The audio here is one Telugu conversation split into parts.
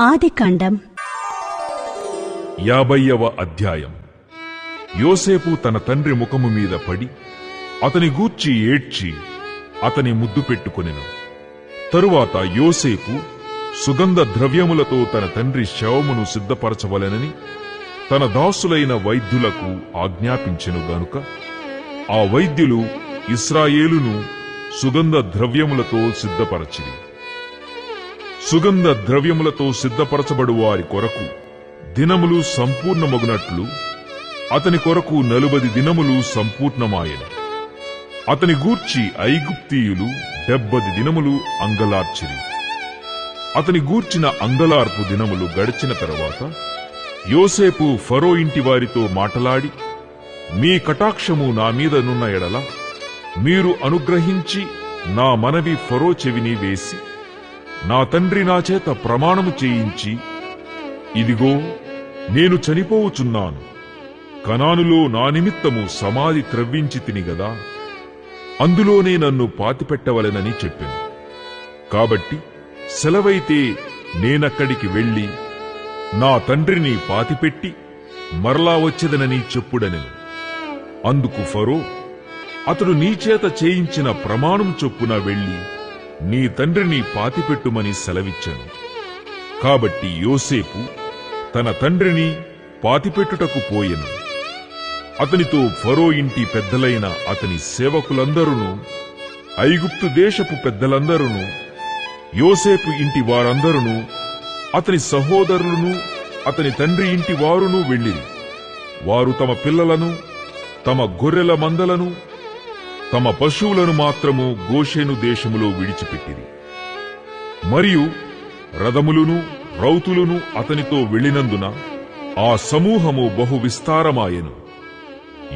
ఆదికాండం యాభైవ అధ్యాయం. యోసేపు తన తండ్రి ముఖము మీద పడి అతని గూర్చి ఏడ్చి అతని ముద్దు పెట్టుకొనెను. తరువాత యోసేపు సుగంధ ద్రవ్యములతో తన తండ్రి శవమును సిద్ధపరచవలెనని తన దాసులైన వైద్యులకు ఆజ్ఞాపించెను గనుక ఆ వైద్యులు ఇస్రాయేలును సుగంధ ద్రవ్యములతో సిద్ధపరచిరి. సుగంధ ద్రవ్యములతో సిద్ధపరచబడు వారి కొరకు దినములు సంపూర్ణమగునట్లు అతని కొరకు నలుబది దినములు సంపూర్ణమాయను. అతని గూర్చి ఐగుప్తీయులు డెబ్బది దినములు అంగలార్చిరి. అతని గూర్చిన అంగలార్పు దినములు గడిచిన తరువాత యోసేపు ఫరో ఇంటి వారితో మాటలాడి మీ కటాక్షము నా మీదనున్న ఎడల మీరు అనుగ్రహించి నా మనవి ఫరో చెవిని వేసి నా తండ్రి నా చేత ప్రమాణము చేయించి ఇదిగో నేను చనిపోవుచున్నాను. కనానులో నా నిమిత్తము సమాధి త్రవ్వించి తిని గదా అందులోనే నన్ను పాతిపెట్టవలెనని చెప్పాను. కాబట్టి సెలవైతే నేనక్కడికి వెళ్ళి నా తండ్రిని పాతిపెట్టి మరలా వచ్చేదనని చెప్పుడనెను. అందుకు ఫరో అతడు నీచేత చేయించిన ప్రమాణం చొప్పున వెళ్ళి నీ తండ్రిని పాతిపెట్టుమని సెలవిచ్చాను. కాబట్టి యోసేపు తన తండ్రిని పాతిపెట్టుటకు పోయెను. అతనితో ఫరో ఇంటి పెద్దలైన అతని సేవకులందరూ ఐగుప్తు దేశపు పెద్దలందరూ యోసేపు ఇంటి వారందరూ అతని సహోదరులను అతని తండ్రి ఇంటి వారును వెళ్ళిరి. వారు తమ పిల్లలను తమ గొర్రెల మందలను తమ పశువులను మాత్రము గోషేను దేశములో విడిచిపెట్టిరి. మరియు రథములును రౌతులును అతనితో వెళ్ళినందున ఆ సమూహము బహు విస్తారమాయెను.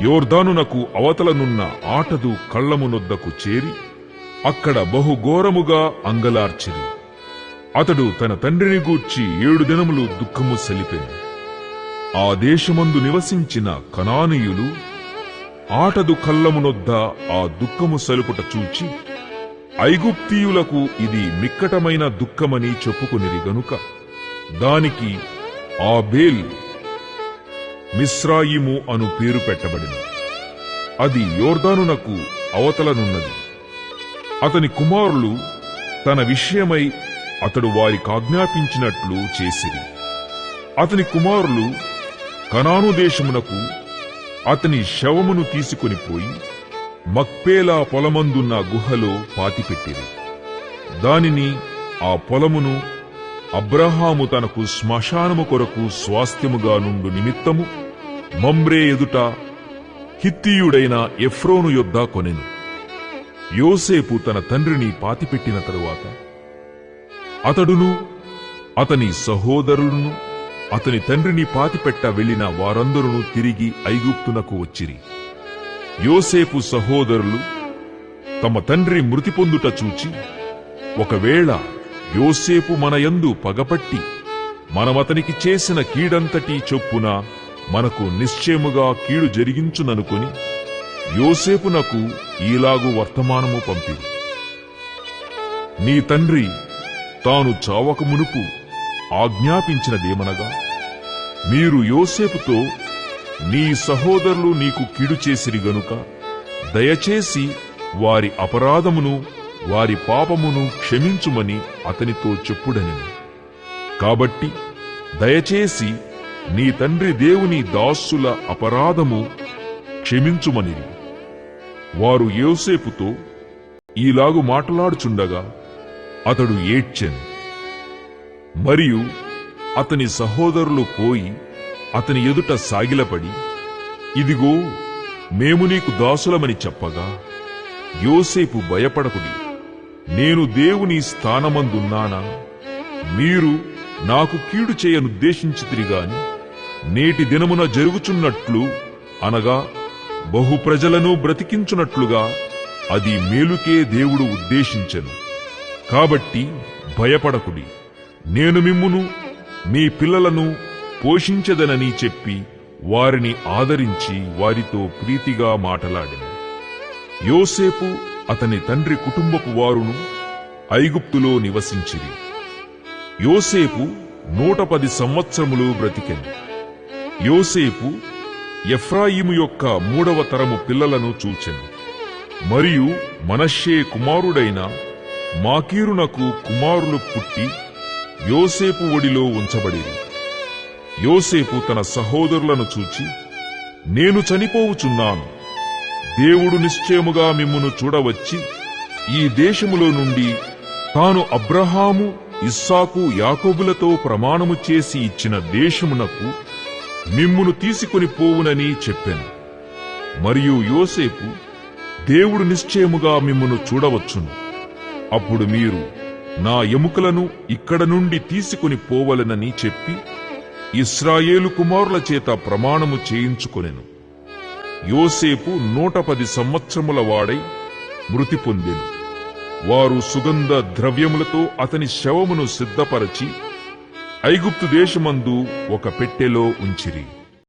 యోర్దానునకు అవతలనున్న ఆటదు కళ్ళమునొద్దకు చేరి అక్కడ బహుఘోరముగా అంగలార్చిరి. అతడు తన తండ్రిని గూర్చి ఏడు దినములు దుఃఖము సెలిపెను. ఆ దేశమందు నివసించిన కనానీయులు ఆటదు కళ్ళమునొద్ద ఆ దుఃఖము సలుపుట చూచి ఐగుప్తీయులకు ఇది మిక్కటమైన దుఃఖమని చెప్పుకునిది గనుక దానికి ఆ బేల్ మిస్రాయిము అను పేరు పెట్టబడిన అది యోర్దానునకు అవతలనున్నది. అతని కుమారులు తన విషయమై అతడు వారికి ఆజ్ఞాపించినట్లు చేసిరి. అతని కుమారులు కనాను దేశమునకు అతని శవమును తీసుకొని పోయి మక్పేలా పొలమందున్న గుహలో పాతిపెట్టిరి. దానిని ఆ పొలమును అబ్రహాము తనకు శ్మశానము కొరకు స్వాస్థ్యముగా నుండు నిమిత్తము మమ్రే ఎదుట హిత్తీయుడైన ఎఫ్రోను యొద్ద కొనెను. యోసేపు తన తండ్రిని పాతిపెట్టిన తరువాత అతడును అతని సహోదరులను అతని తండ్రిని పాతిపెట్ట వెళ్ళిన వారందరూ తిరిగి ఐగుప్తునకు వచ్చిరి. యోసేపు సహోదరులు తమ తండ్రి మృతి పొందుట చూచి ఒకవేళ యోసేపు మన యందు పగపట్టి మనమతనికి చేసిన కీడంతటి చొప్పున మనకు నిశ్చయముగా కీడు జరిగించుననుకొని యోసేపునకు ఈలాగు వర్తమానము పంపి నీ తండ్రి తాను చావక మునుపు ఆజ్ఞాపించినదేమనగా మీరు యోసేపుతో నీ సహోదరులు నీకు కీడు చేసిరి గనుక దయచేసి వారి అపరాధమును వారి పాపమును క్షమించుమని అతనితో చెప్పుడని. కాబట్టి దయచేసి నీ తండ్రి దేవుని దాసుల అపరాధము క్షమించుమనిరి వారు యోసేపుతో ఈలాగు మాట్లాడుచుండగా అతడు ఏడ్చెను. మరియు అతని సహోదరులు పోయి అతని ఎదుట సాగిలపడి ఇదిగో మేము నీకు దాసులమని చెప్పగా యోసేపు భయపడకుడి. నేను దేవుని స్థానమందున్నానా? మీరు నాకు కీడు చేయనుద్దేశించితిరిగాని నేటి దినమున జరుగుచున్నట్లు అనగా బహు ప్రజలను బ్రతికించునట్లుగా అది మేలుకే దేవుడు ఉద్దేశించెను. కాబట్టి భయపడకుడి. నేను మిమ్మును మీ పిల్లలను పోషించదనని చెప్పి వారిని ఆదరించి వారితో ప్రీతిగా మాటలాడెను. యోసేపు అతని తండ్రి కుటుంబపు వారును ఐగుప్తులో నివసించిరి. యోసేపు నూట పది సంవత్సరములు బ్రతికెను. యోసేపు ఎఫ్రాయిము యొక్క మూడవ తరము పిల్లలను చూచెను. మరియు మనషే కుమారుడైన మాకీరునకు కుమారులు పుట్టి యోసేపు ఒడిలో ఉంచబడింది. యోసేపు తన సహోదరులను చూచి నేను చనిపోవుచున్నాను. దేవుడు నిశ్చయముగా మిమ్మును చూడవచ్చి ఈ దేశములో నుండి తాను అబ్రహాము ఇస్సాకు యాకోబులతో ప్రమాణము చేసి ఇచ్చిన దేశమునకు మిమ్మును తీసుకొని పోవునని చెప్పాను. మరియు యోసేపు దేవుడు నిశ్చయముగా మిమ్మును చూడవచ్చును. అప్పుడు మీరు నా ఎముకలను ఇక్కడ నుండి తీసుకొని పోవలనని చెప్పి ఇస్రాయేలు కుమారుల చేత ప్రమాణము చేయించుకొనెను. యోసేపు నూట పది సంవత్సరముల వాడై మృతి పొందెను. వారు సుగంధ ద్రవ్యములతో అతని శవమును సిద్ధపరచి ఐగుప్తు దేశమందు ఒక పెట్టెలో ఉంచిరి.